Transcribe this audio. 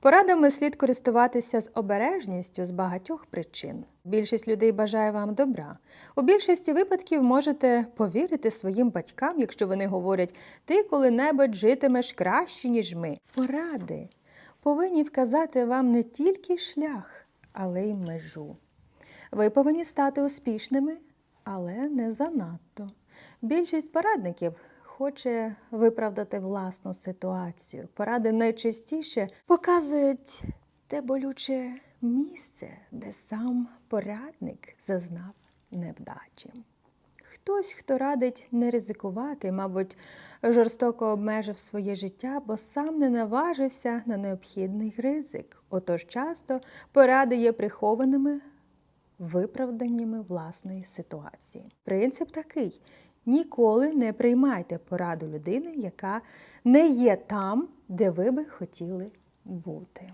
Порадами слід користуватися з обережністю з багатьох причин. Більшість людей бажає вам добра. У більшості випадків можете повірити своїм батькам, якщо вони говорять, ти коли-небудь житимеш краще, ніж ми. Поради повинні вказати вам не тільки шлях, але й межу. Ви повинні стати успішними, але не занадто. Більшість порадників хоче виправдати власну ситуацію. Поради найчастіше показують те болюче місце, де сам порадник зазнав невдачі. Хтось, хто радить не ризикувати, мабуть, жорстоко обмежив своє життя, бо сам не наважився на необхідний ризик. Отож часто поради є прихованими виправданнями власної ситуації. Принцип такий: ніколи не приймайте пораду людини, яка не є там, де ви би хотіли бути.